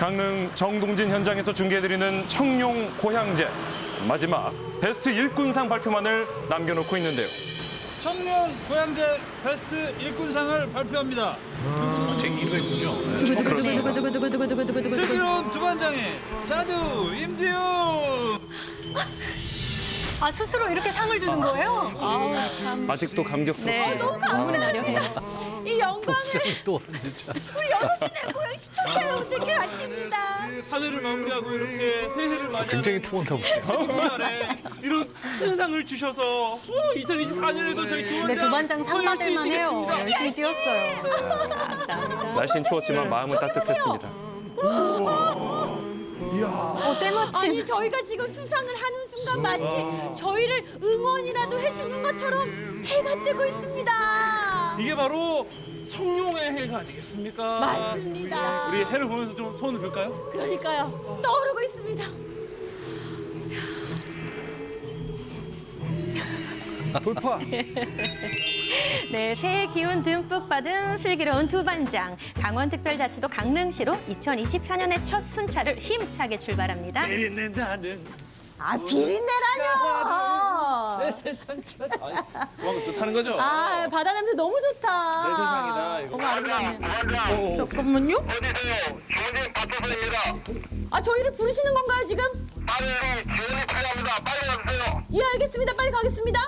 강릉 정동진 현장에서 중계해드리는 청룡 고향제 마지막 베스트 일꾼상 발표만을 남겨놓고 있는데요. 청년 고향제 베스트 일꾼상을 발표합니다. 슬기로운 두반장의 자두 임지훈. 아 스스로 이렇게 상을 주는 거예요? 아우 참. 아직도 감격스럽습니다. 네. 너무 감동이 나려요. 이 영광을 또 진짜. 우리 여럿이네 고양 시청자 여러분들께 바칩니다. 한 해를 마무리하고 이렇게 새해를 맞이하는 굉장히 추운가 보네요. 날에 이런 큰 상을 주셔서 2024년에도 저희 두 네, 두 반장 상 받을 만 해요. 열심히 뛰었어요. 감사합니다. 날씨는 추웠지만 마음은 따뜻했습니다. 어, 때마침. 아니 저희가 지금 수상을 하는 순간 마치 저희를 응원이라도 해주는 것처럼 해가 뜨고 있습니다. 이게 바로 청룡의 해가 아니겠습니까? 맞습니다. 우리 해를 보면서 좀 손을 볼까요? 그러니까요 떠오르고 있습니다. 돌파. 네, 새해 기운 듬뿍 받은 슬기로운 두반장. 강원특별자치도 강릉시로 2024년의 첫 순찰을 힘차게 출발합니다. 내린다는 아 비린내라뇨. 그만큼 좋다는 거죠? 아 바다 냄새 너무 좋다. 내 세상이다, 이거. 너무 아름답네. 오, 오. 잠깐만요. 어디세요? 주문진 박조선입니다. 아 저희를 부르시는 건가요 지금? 빨리 지원이 필요합니다. 빨리 와주세요. 예 알겠습니다. 빨리 가겠습니다.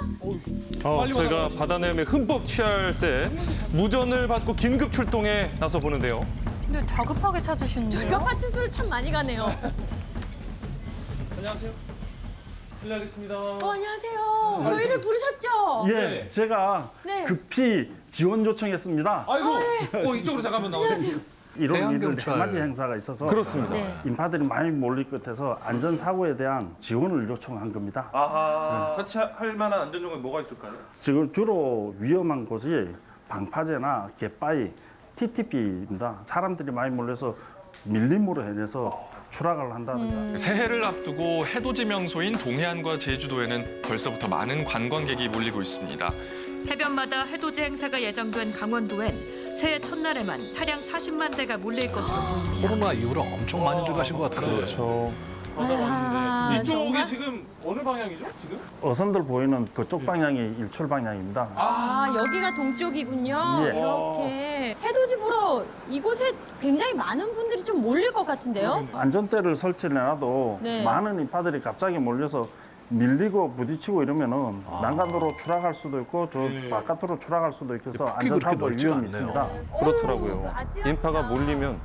어, 빨리 저희가. 바다내음에 흠법 취할새 무전을 받고 긴급 출동에 나서 보는데요. 근데 다급하게 찾으시는데요? 저희가 파출소를 참 많이 가네요. 안녕하세요. 실례하겠습니다. 어, 안녕하세요. 저희를 부르셨죠? 예, 네. 제가 네. 급히 지원 요청했습니다. 아이고, 어, 이쪽으로 잠깐만 나오세요. 1 월 1일 해양경찰. 해맞이 행사가 있어서 그렇습니다. 네. 인파들이 많이 몰릴 것 같아서 안전 사고에 대한 지원을 요청한 겁니다. 아하, 같이 할 만한 안전요건이 뭐가 있을까요? 지금 주로 위험한 곳이 방파제나 갯바위, TTP입니다. 사람들이 많이 몰려서 밀림으로 인해서 추락을 한다든가 새해를 앞두고 해돋이 명소인 동해안과 제주도에는 벌써부터 많은 관광객이 몰리고 있습니다. 해변마다 해돋이 행사가 예정된 강원도엔 새해 첫날에만 차량 40만 대가 몰릴 것으로 보입니다. 코로나 이후로 엄청 많이들 가신 것 같아요. 그렇죠. 아, 이쪽이 정말? 지금 어느 방향이죠? 지금? 어선들 보이는 그쪽 방향이 일출 방향입니다. 아 여기가 동쪽이군요. 예. 이렇게 해돋이 보러 이곳에 굉장히 많은 분들이 좀 몰릴 것 같은데요. 안전대를 설치를 해놔도 네. 많은 인파들이 갑자기 몰려서 밀리고 부딪히고 이러면은 난간으로 추락할 수도 있고 저 네. 바깥으로 추락할 수도 있어서 폭이 그렇게 안전사고 넓지가 위험이 않네요. 있습니다. 그렇더라고요. 아찔하다. 인파가 몰리면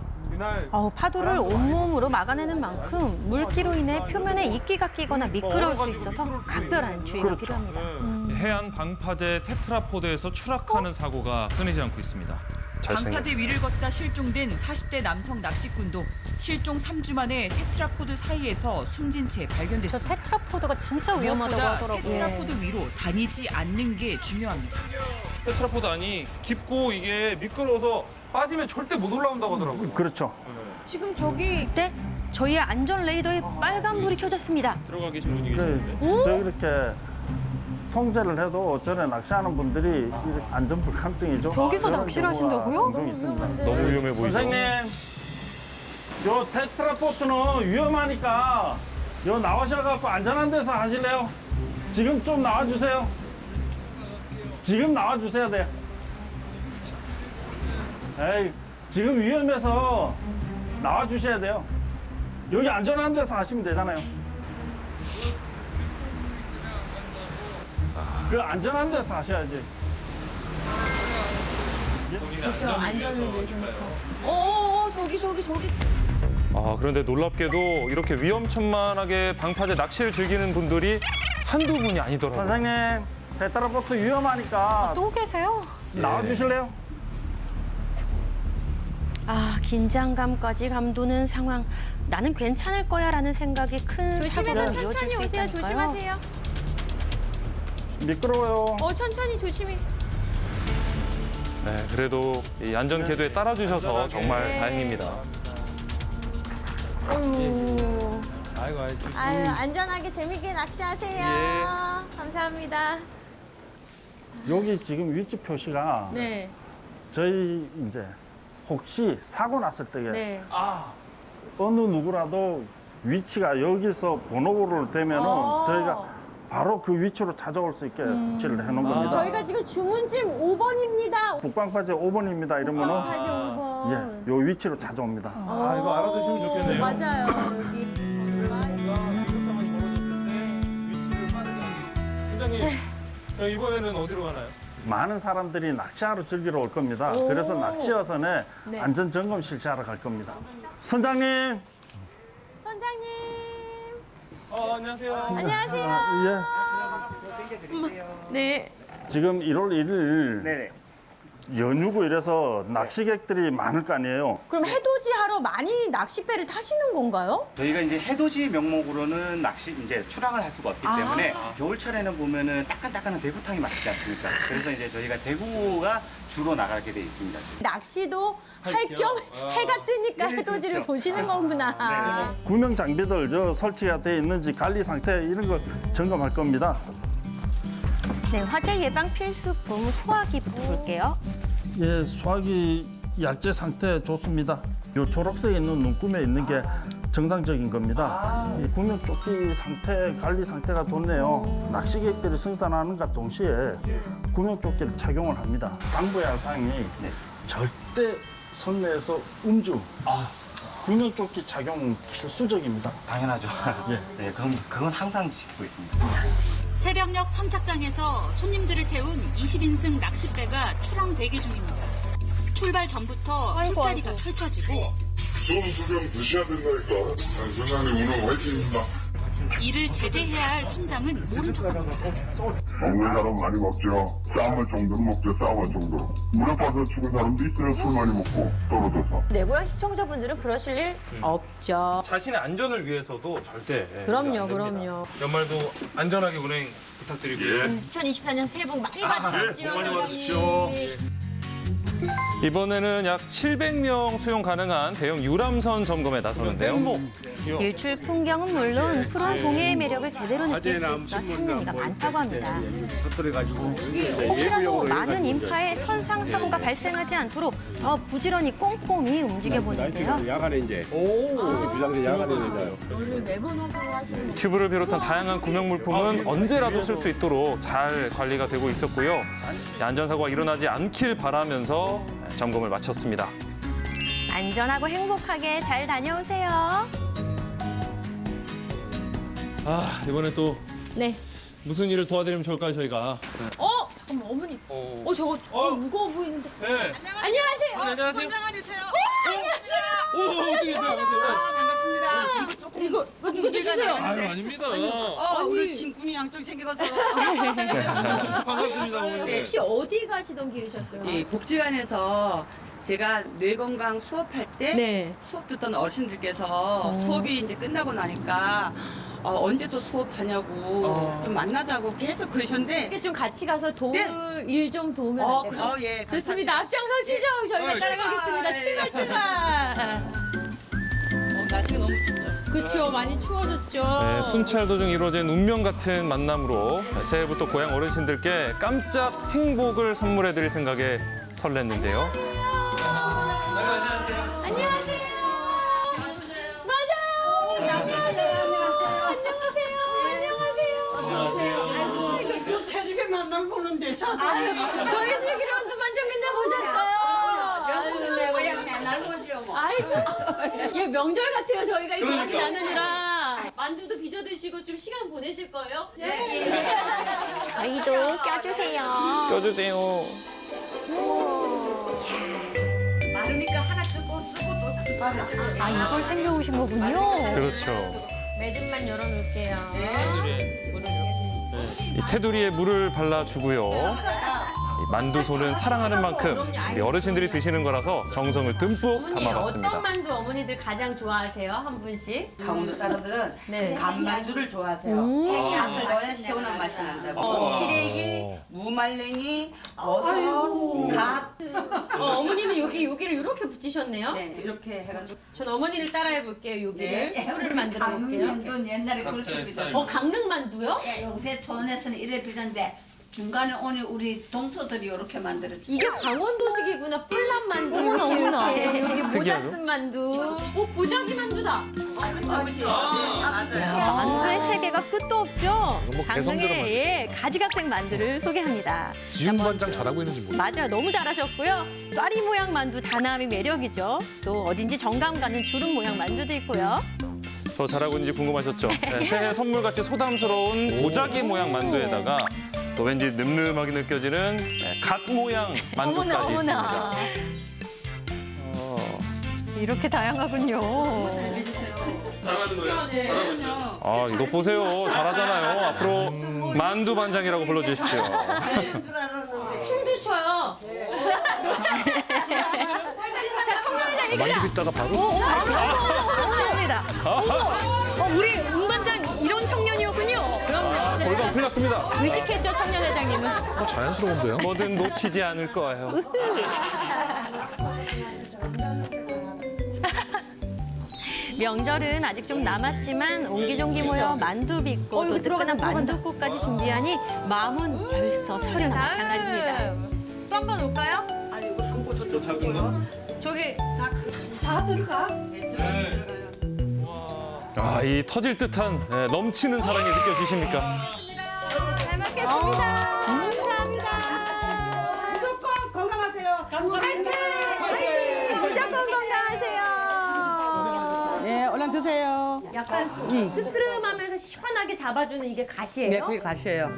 어우, 파도를 온몸으로 막아내는 만큼 물기로 인해 표면에 이끼가 끼거나 미끄러울 수 있어서 각별한 주의가 그렇죠. 필요합니다. 해안 방파제 테트라포드에서 추락하는 사고가 끊이지 않고 있습니다. 방파제 위를 걷다 실종된 40대 남성 낚시꾼도 실종 3주 만에 테트라포드 사이에서 숨진 채 저 발견됐습니다. 테트라포드가 진짜 위험하다고 무엇보다 하더라고요. 테트라포드 위로 다니지 않는 게 중요합니다. 테트라포드 안이 깊고 이게 미끄러워서 빠지면 절대 못 올라온다고 하더라고요. 그렇죠. 지금 저기 이때 저희의 안전 레이더에 빨간 불이 켜졌습니다. 들어가 계신 분이 그, 계시는데. 저 이렇게 통제를 해도 전에 낚시하는 분들이 이렇게 안전 불감증이죠. 저기서 그런 낚시를 경우가 하신다고요? 종종 있습니다. 너무 위험해 보이죠. 선생님, 요 테트라포트는 위험하니까 요 나오셔갖고 안전한 데서 하실래요? 지금 좀 나와주세요. 지금 나와주셔야 돼요. 에이, 지금 위험해서 나와주셔야 돼요. 여기 안전한 데서 하시면 되잖아요. 그 안전한 데서 하셔야지. 그렇죠 안전을 위해서니까. 어어어 저기 저기 저기. 아, 그런데 놀랍게도 이렇게 위험천만하게 방파제 낚시를 즐기는 분들이 한두 분이 아니더라고요. 선생님, 테트라포트 위험하니까 또 계세요? 나와 주실래요? 아, 긴장감까지 감도는 상황. 나는 괜찮을 거야라는 생각이 큰 조심해서 이어질 천천히 수 오세요. 있다니까요. 조심하세요. 미끄러워요. 어 천천히 조심히. 네, 그래도 이 안전 궤도에 따라주셔서 안전하게. 정말 네. 다행입니다. 어유. 아이고, 아이고. 아유 안전하게 재밌게 낚시하세요. 예. 감사합니다. 여기 지금 위치 표시가 네. 저희 이제 혹시 사고 났을 때 네. 아, 어느 누구라도 위치가 여기서 번호를 대면은 어. 저희가 바로 그 위치로 찾아올 수 있게 위치를 해놓은 겁니다. 저희가 지금 주문증 5번입니다. 북방파제 5번입니다. 이러면은 5번. 예, 요 위치로 찾아옵니다. 아 이거 알아두시면 좋겠네요. 맞아요. 여기. 교섭 상황이 벌어졌을 때 위치를 빠르게 알리기. 팀장님, 저 이번에는 어디로 가나요? 많은 사람들이 낚시하러 즐기러 올 겁니다. 그래서 낚시어선에 네. 안전 점검 실시하러 갈 겁니다. 선장님, 선장님. 어 안녕하세요. 안녕하세요. 예. 네. 지금 1월 1일 네네. 연휴고 이래서 낚시객들이 많을 거 아니에요. 그럼 해돋이 하러 많이 낚싯배를 타시는 건가요? 저희가 이제 해돋이 명목으로는 낚시 이제 출항을 할 수가 없기 아. 때문에 겨울철에는 보면은 따끈따끈한 대구탕이 맛있지 않습니까? 그래서 이제 저희가 대구가 주로 나가게 돼 있습니다. 지금. 낚시도 할 겸 해가 뜨니까 해돋이를 그렇죠. 보시는 거구나. 구명 장비들 저 설치가 돼 있는지 관리 상태 이런 걸 점검할 겁니다. 네, 화재 예방 필수품 소화기 볼게요. 예, 수화기 약재 상태 좋습니다. 요 초록색에 있는 눈금에 있는 게 정상적인 겁니다. 이 구명 조끼 상태 관리 상태가 좋네요. 낚시객들이 승선하는과 동시에 구명 조끼를 착용을 합니다. 당부의 사항이 절대 선내에서 음주, 구명 조끼 착용 필수적입니다. 당연하죠. 예. 네, 그건 그건 항상 지키고 있습니다. 새벽녘 선착장에서 손님들을 태운 20인승 낚싯배가 출항 대기 중입니다. 출발 전부터 술자리가 펼쳐지고 좀두병 드셔야 된다니까. 선장님 오늘 화이팅입니다. 이를 제재해야 할 선장은 모른 척합니다. 먹는 사람 많이 먹죠. 싸움을 정도는 먹죠. 싸움을 정도. 무릎 봐서 죽은 사람도 있어요. 술 많이 먹고 떨어져서. 내 고향 시청자분들은 그러실 일 없죠. 자신의 안전을 위해서도 절대. 예, 그럼요, 이거 안 됩니다. 그럼요. 연말도 안전하게 운행 부탁드리고요. 2024년 새해 복 많이 받으십시오. 복 많이 선장님. 이번에는 약 700명 수용 가능한 대형 유람선 점검에 나서는데요. 일출 풍경은 물론 푸른 동해의 매력을 제대로 느낄 수 있어 찾는 이가 많다고 합니다. 혹시라도 많은 인파에 선상 사고가 발생하지 않도록 더 부지런히 꼼꼼히 움직여 보는데요. 야간에 이제. 오. 비상제 야간에 하시는 튜브를 비롯한 다양한 구명 물품은 언제라도 쓸 수 있도록 잘 관리가 되고 있었고요. 안전사고가 일어나지 않길 바라면서 점검을 마쳤습니다. 안전하고 행복하게 잘 다녀오세요. 아 이번에 또 네. 무슨 일을 도와드리면 좋을까요 저희가? 어, 잠깐만 어머니. 어. 어, 저거 어, 무거워 보이는데. 네. 안녕하세요. 안녕하세요. 어, 안녕하세요. 오 어떻게 돼요? 이거 이거 이거 드시세요. 아유 아닙니다. 어, 우리 짐꾼이 양쪽 생겨서 반갑습니다 어머니. 혹시 어디 가시던 길이셨어요? 이 복지관에서 제가 뇌건강 수업할 때 네. 수업 듣던 어르신들께서 수업이 이제 끝나고 나니까 어, 언제 또 수업하냐고 어. 좀 만나자고 계속 그러셨는데 이게 좀 같이 가서 도울 네. 일좀 도우면 어, 안 그- 돼요? 어, 예, 좋습니다. 앞장서시죠. 저희가 어, 따라가겠습니다. 출발, 출발 출발. 어, 날씨가 너무 춥죠. 그렇죠. 많이 추워졌죠. 네, 순찰 도중 이루어진 운명 같은 만남으로 새해부터 고향 어르신들께 깜짝 행복을 선물해드릴 생각에 설렜는데요. 안녕하세요. 저 저희 슬기로운. 여수는 내가 맨날 보죠 뭐. 아이고, 예, 명절 같아요. 저희가 이렇게 얘기 나누느라. 만두도 빚어 드시고 좀 시간 보내실 거예요? 네. 저희도 껴주세요. 껴주세요. 마르니까 하나 뜯고 쓰고 또 맞아. 아, 이걸 챙겨오신 거군요. 그렇죠. 매듭만 열어놓을게요. 이 테두리에 물을 발라주고요. 이 만두소는 사랑하는 만큼 우리 어르신들이 드시는 거라서 정성을 듬뿍 어머니 담아봤습니다. 어떤 만두 어머니들 가장 좋아하세요? 한 분씩? 강원도 사람들은 네. 간만두를 좋아하세요. 음. 맛을 넣어야 시원한 맛이 난다고. 어. 시래기, 무말랭이, 버섯, 갓. 어, 어머니는 여기 여기를 이렇게 붙이셨네요. 네, 이렇게 해가지고. 전 어머니를 따라해 볼게요. 여기를 네. 꿀을 만들어 볼게요. 강릉면도 옛날에 그렇게 각자의 스타일. 어 강릉 만두요? 예, 요새 촌에서는 이래 비는데 중간에 오늘 우리 동서들이 이렇게 만들었지. 이게 강원도식이구나. 뿔난 만두 어머나, 이렇게 어머나. 이렇게 여기 특이하죠? 모자쓴 만두. 오 보자기 만두다. 야, 만두의 세계가 끝도 없죠. 이건 뭐 개성대로 강릉의 예, 가지각색 만두를 소개합니다. 지훈 반장 잘하고 있는지 모르겠어요. 맞아요. 너무 잘하셨고요. 꽈리 모양 만두 다남이 매력이죠. 또 어딘지 정감 가는 주름 모양 만두도 있고요. 더 잘하고 있는지 궁금하셨죠? 네, 새해 선물같이 소담스러운 보자기 모양 만두에다가 또 왠지 늠름하게 느껴지는 네, 갓 모양 만두까지 어머나, 어머나. 있습니다. 어, 이렇게 다양하군요. 잘하는 거예요. 잘하고 아, 이거 보세요. 잘하잖아요. 앞으로 만두 반장이라고 불러주십시오. 춤도 춰요. 만두 빚다가 바로 감사합니다. 어, 우리 풀렸습니다. 의식했죠, 청년 회장님은. 어, 자연스러운데요? 뭐든 놓치지 않을 거예요. 명절은 아직 좀 남았지만 옹기종기 모여 만두 빚고 또 뜨끈한 만두국까지 준비하니 마음은 벌써 설이나 마찬가지입니다. 또 한 번 올까요? 저 작은 거? 저기 아, 이 터질 듯한 네, 넘치는 사랑이 느껴지십니까? 감사합니다. 무조건 건강하세요. 감사합니다. 무조건 건강하세요. 네, 얼른 드세요. 약간 슴슴하면서 시원하게 잡아주는 이게 가시예요? 네, 그게 가시예요.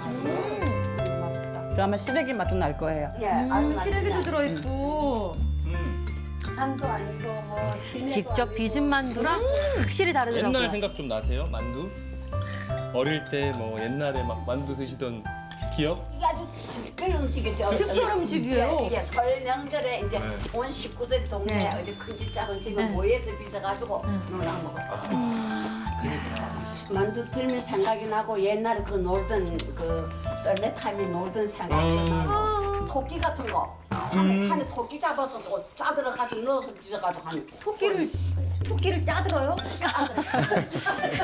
그 아마 시래기 맛도 날 거예요. 음, 시래기도 들어있고. 직접 빚은 만두랑 확실히 다르더라고요. 옛날 생각 좀 나세요? 만두? 어릴 때 뭐 옛날에 막 만두 드시던 기억? 이게 아주 특별 음식이죠. 특별 음식이에요? 이제, 이제 설 명절에 이제 네. 온 식구들 동네 어디 큰집 작은 집에 모여서 빚어가지고 놀아 먹었어. 만두 들면 생각이 나고 옛날에 그 놀던 그 썰매 타임에 놀던 생각이 나고 토끼 같은 거 산에, 산에 토끼 잡아서 또 짜들어가지고 넣어서 빚어가지고 하는 토끼를 토끼를 짜들어요?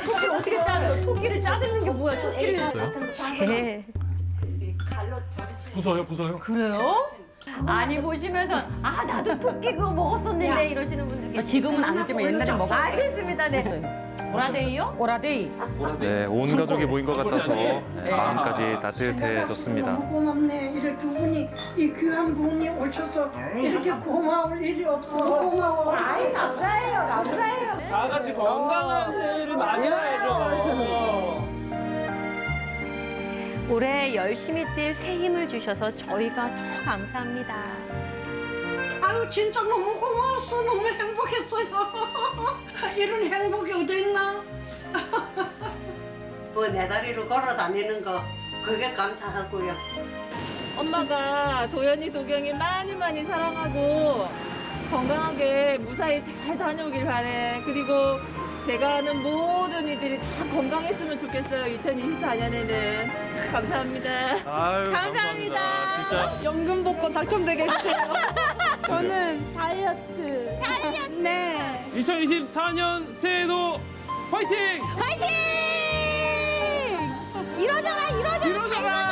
토끼를 어떻게 짜요? 토끼를 짜드는 게 뭐야? 토끼를 예. 칼로 부서요, 부서요? 그래요? 아니 보시면서 아 나도 토끼 그거 먹었었는데 이러시는 분들 계세요. 지금은 아니지만 옛날에 먹었어요. 알겠습니다. 네. 보라데이요? 꼬라데이. 네, 온 가족이 모인 것 같아서 네, 마음까지 따뜻해졌습니다. 너무 고맙네. 이렇게 두 분이 이 귀한 분이 오셔서 이렇게 고마울 일이 없어. 고마워. 아이 감사해요. 감사해요. 다 같이 건강한 새해를 맞이해야죠. 올해 열심히 뛸 새 힘을 주셔서 저희가 더 감사합니다. 아유 진짜 너무 고마웠어. 너무 행복했어요. 이런 행복이 어디 있나? 뭐내 다리로 걸어 다니는 거 그게 감사하고요. 엄마가 도연이 도경이 많이 많이 사랑하고 건강하게 무사히 잘 다녀오길 바래. 그리고 제가 하는 모든 이들이 다 건강했으면 좋겠어요. 2024년에는 감사합니다. 아유, 감사합니다. 진짜. 연금 복권 당첨되게 해주세요. 저는 다이어트. 다이어트. 네. 2024년 새해도 화이팅! 화이팅! 이러잖아요.